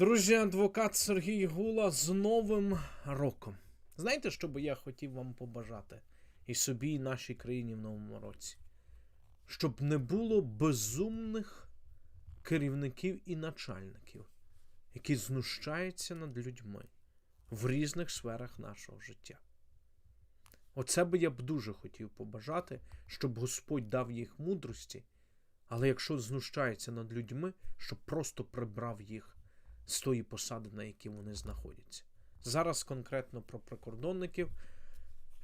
Друзі, адвокат Сергій Гула з Новим роком. Знаєте, що би я хотів вам побажати і собі, і нашій країні в новому році? Щоб не було безумних керівників і начальників, які знущаються над людьми в різних сферах нашого життя. Оце би я б дуже хотів побажати, щоб Господь дав їх мудрості, але якщо знущається над людьми, щоб просто прибрав їх з тої посади, на якій вони знаходяться. Зараз конкретно про прикордонників.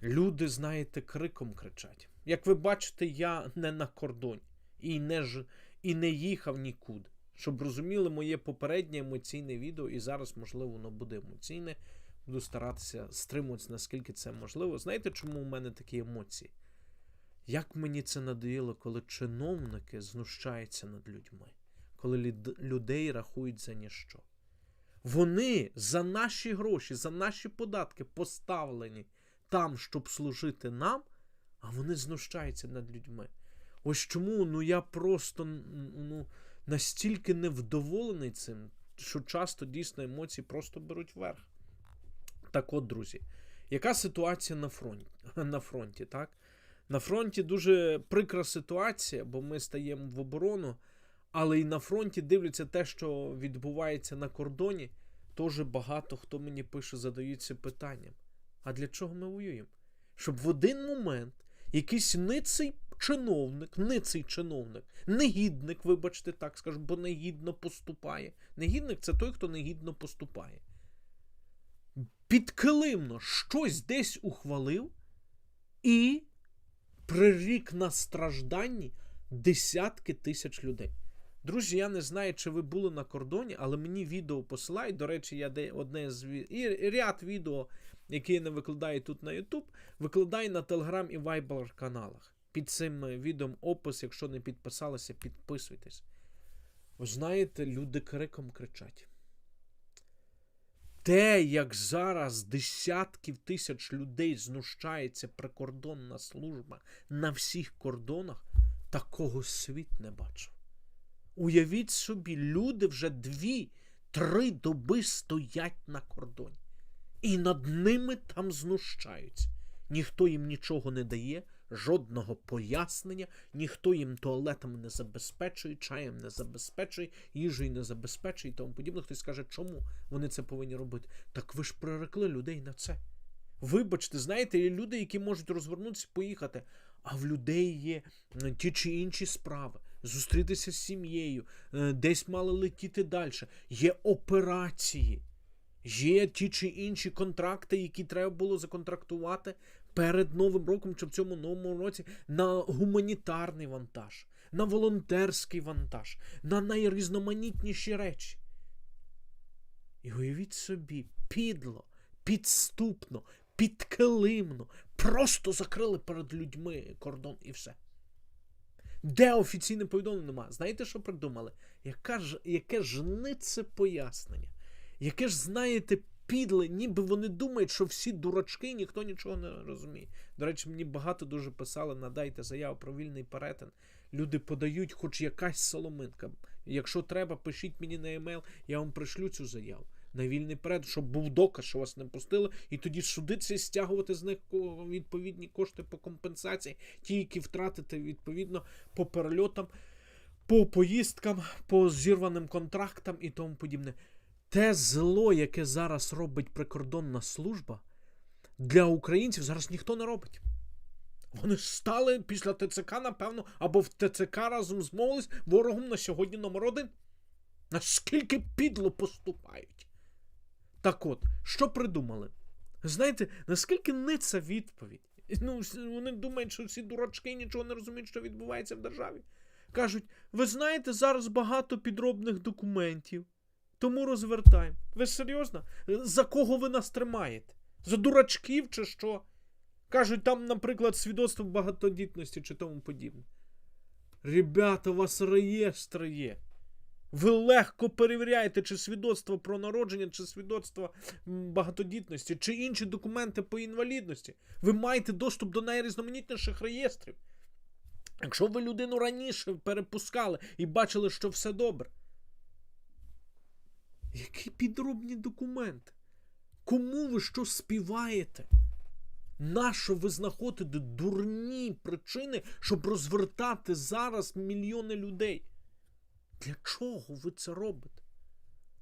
Люди, знаєте, криком кричать. Як ви бачите, я не на кордоні і не, ж, і не їхав нікуди. Щоб розуміли моє попереднє емоційне відео, і зараз, можливо, воно буде емоційне. Буду старатися стримуватися, наскільки це можливо. Знаєте, чому у мене такі емоції? Як мені це надоїло, коли чиновники знущаються над людьми, коли людей рахують за ніщо. Вони за наші гроші, за наші податки поставлені там, щоб служити нам, а вони знущаються над людьми. Ось чому ну я просто ну, настільки невдоволений цим, що часто дійсно емоції просто беруть верх. Так от, друзі, яка ситуація на фронті? На фронті, так? На фронті дуже прикра ситуація, бо ми стаємо в оборону, але і на фронті дивляться те, що відбувається на кордоні. Теж багато хто мені пише, задаються питанням. А для чого ми воюємо? Щоб в один момент якийсь ниций чиновник, ниций чиновник, негідник, вибачте, так скажу, бо негідно поступає. Негідник це той, хто негідно поступає. Підкилимно щось десь ухвалив і прирік на стражданні десятки тисяч людей. Друзі, я не знаю, чи ви були на кордоні, але мені відео посилають. До речі, я де одне з і ряд відео, які я не викладаю тут на YouTube, викладаю на Telegram і Viber каналах. Під цим е, відео опис, якщо не підписалися, підписуйтесь. Ви знаєте, люди криком кричать. Те, як зараз десятків тисяч людей знущається прикордонна служба на всіх кордонах, такого світ не бачив. Уявіть собі, люди вже дві-три доби стоять на кордоні. І над ними там знущаються. Ніхто їм нічого не дає, жодного пояснення, ніхто їм туалетами не забезпечує, чаєм не забезпечує, їжею не забезпечує і тому подібне. Хтось скаже, чому вони це повинні робити? Так ви ж прирекли людей на це. Вибачте, знаєте, є люди, які можуть розвернутися, поїхати, а в людей є ті чи інші справи. Зустрітися з сім'єю, е, десь мали летіти далі. Є операції, є ті чи інші контракти, які треба було законтрактувати перед Новим роком чи в цьому новому році на гуманітарний вантаж, на волонтерський вантаж, на найрізноманітніші речі. І уявіть собі, підло, підступно, підкилимно, просто закрили перед людьми кордон і все. Де офіційне повідомлення нема? Знаєте, що придумали? Яка ж, яке ж нице пояснення? Яке ж, знаєте, підле, ніби вони думають, що всі дурачки, ніхто нічого не розуміє. До речі, мені багато дуже писали, надайте заяву про вільний перетин. Люди подають хоч якась соломинка. Якщо треба, пишіть мені на емейл, я вам пришлю цю заяву. На вільний перетин, щоб був доказ, що вас не пустили, і тоді судитися і стягувати з них відповідні кошти по компенсації, ті, які втратите відповідно по перельотам, по поїздкам, по зірваним контрактам і тому подібне. Те зло, яке зараз робить прикордонна служба, для українців зараз ніхто не робить. Вони ж стали після ТЦК, напевно, або в ТЦК разом змовились ворогом на сьогодні номер один. Наскільки підло поступають. Так от, що придумали? Знаєте, наскільки ниця відповідь? Ну, вони думають, що всі дурачки нічого не розуміють, що відбувається в державі. Кажуть, ви знаєте, зараз багато підробних документів, тому розвертаємо. Ви серйозно? За кого ви нас тримаєте? За дурачків чи що? Кажуть, там, наприклад, свідоцтво багатодітності чи тому подібне. Ребята, у вас реєстр є. Ви легко перевіряєте, чи свідоцтво про народження, чи свідоцтво багатодітності, чи інші документи по інвалідності. Ви маєте доступ до найрізноманітніших реєстрів. Якщо ви людину раніше перепускали і бачили, що все добре. Які підробні документи? Кому ви що співаєте? Нащо ви знаходите дурні причини, щоб розвертати зараз мільйони людей? Для чого ви це робите?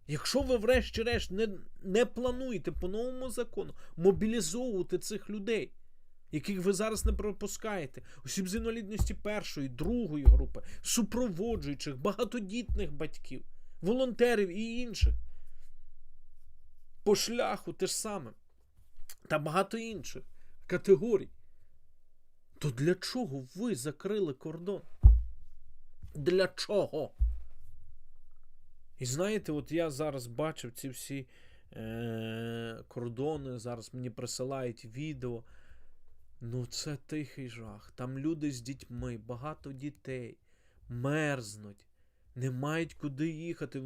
Якщо ви, врешті-решт, не, не плануєте по новому закону мобілізовувати цих людей, яких ви зараз не пропускаєте, осіб з інвалідності першої, другої групи, супроводжуючих, багатодітних батьків, волонтерів і інших, по шляху те ж саме, та багато інших категорій, то для чого ви закрили кордон? Для чого? І знаєте, от я зараз бачив ці всі е- кордони, зараз мені присилають відео. Ну, це тихий жах. Там люди з дітьми, багато дітей, мерзнуть, не мають куди їхати.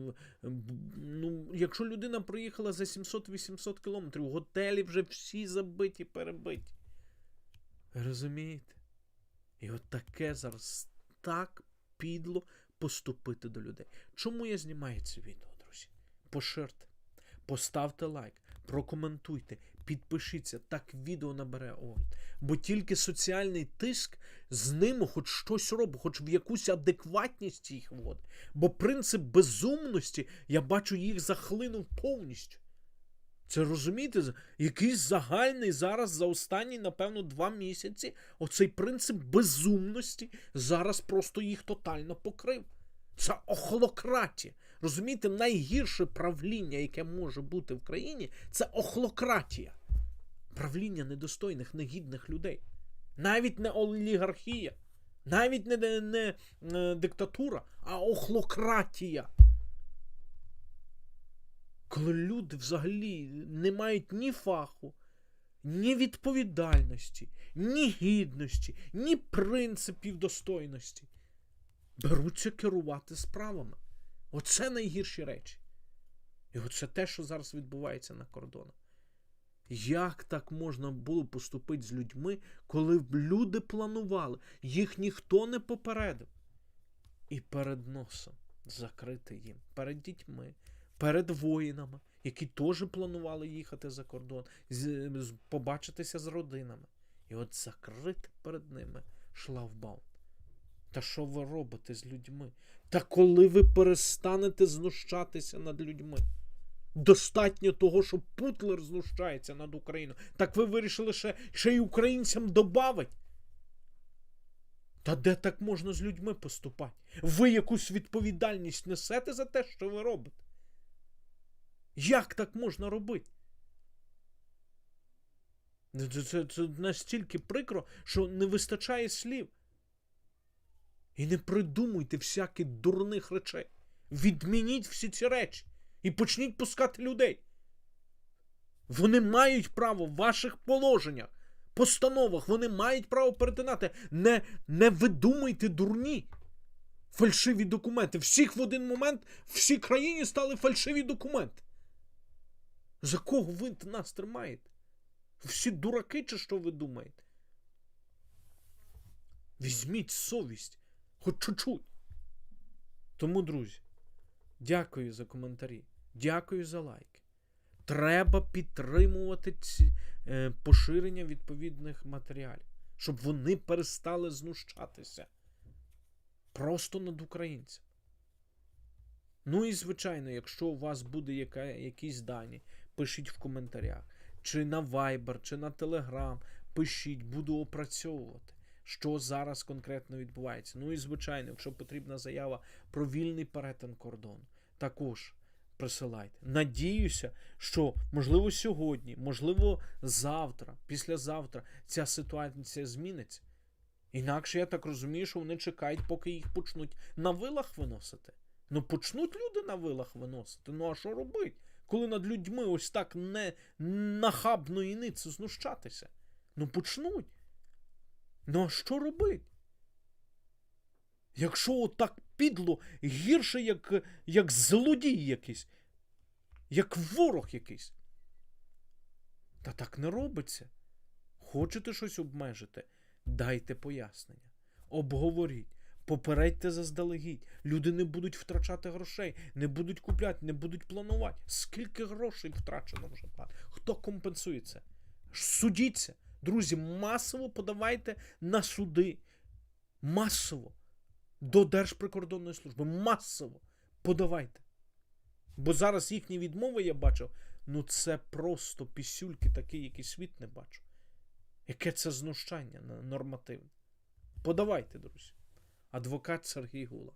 Ну, якщо людина проїхала за 700-800 кілометрів, готелі вже всі забиті, перебиті. Розумієте? І от таке зараз так підло поступити до людей. Чому я знімаю це відео, друзі? Поширте, поставте лайк, прокоментуйте, підпишіться, так відео набере огляд. Бо тільки соціальний тиск з ними хоч щось робить, хоч в якусь адекватність їх вводить. Бо принцип безумності, я бачу, їх захлинув повністю. Це розумієте, якийсь загальний зараз за останні, напевно, два місяці оцей принцип безумності зараз просто їх тотально покрив. Це охлократія. Розумієте, найгірше правління, яке може бути в країні, це охлократія. Правління недостойних, негідних людей. Навіть не олігархія, навіть не, не, не, е, диктатура, а охлократія. Коли люди взагалі не мають ні фаху, ні відповідальності, ні гідності, ні принципів достойності, беруться керувати справами. Оце найгірші речі. І оце те, що зараз відбувається на кордонах. Як так можна було поступити з людьми, коли люди планували, їх ніхто не попередив. І перед носом закрити їм, перед дітьми, перед воїнами, які теж планували їхати за кордон, з- побачитися з родинами. І от закрити перед ними шлавбаум. Та що ви робите з людьми? Та коли ви перестанете знущатися над людьми? Достатньо того, що Путлер знущається над Україною. Так ви вирішили ще, ще й українцям добавить? Та де так можна з людьми поступати? Ви якусь відповідальність несете за те, що ви робите? Як так можна робити? Це, це, це настільки прикро, що не вистачає слів. І не придумуйте всяких дурних речей. Відмініть всі ці речі і почніть пускати людей. Вони мають право в ваших положеннях, постановах, вони мають право перетинати. Не, не видумуйте дурні. Фальшиві документи. Всіх в один момент всій країні стали фальшиві документи. За кого ви нас тримаєте? Всі дураки, чи що ви думаєте? Візьміть совість, хоч чуть-чуть. Тому, друзі, дякую за коментарі, дякую за лайки. Треба підтримувати ці, е, поширення відповідних матеріалів, щоб вони перестали знущатися просто над українцем. Ну і звичайно, якщо у вас буде яка, якісь дані, пишіть в коментарях. Чи на Viber, чи на Telegram, пишіть, буду опрацьовувати, що зараз конкретно відбувається. Ну і звичайно, якщо потрібна заява про вільний перетин кордону, також присилайте. Надіюся, що можливо сьогодні, можливо, завтра, післязавтра ця ситуація зміниться. Інакше я так розумію, що вони чекають, поки їх почнуть на вилах виносити. Ну, почнуть люди на вилах виносити. Ну а що робити? Коли над людьми ось так не нахабно і нице знущатися? Ну почнуть. Ну а що робити? Якщо отак підло, гірше, як, як злодій якийсь, як ворог якийсь. Та так не робиться. Хочете щось обмежити? Дайте пояснення. Обговоріть, Попередьте заздалегідь. Люди не будуть втрачати грошей, не будуть купляти, не будуть планувати. Скільки грошей втрачено вже? Хто компенсує це? Судіться. Друзі, масово подавайте на суди. Масово. До Держприкордонної служби. Масово. Подавайте. Бо зараз їхні відмови я бачив. Ну це просто пісюльки такі, які світ не бачив. Яке це знущання нормативне. Подавайте, друзі. Адвокат Сергій Гула.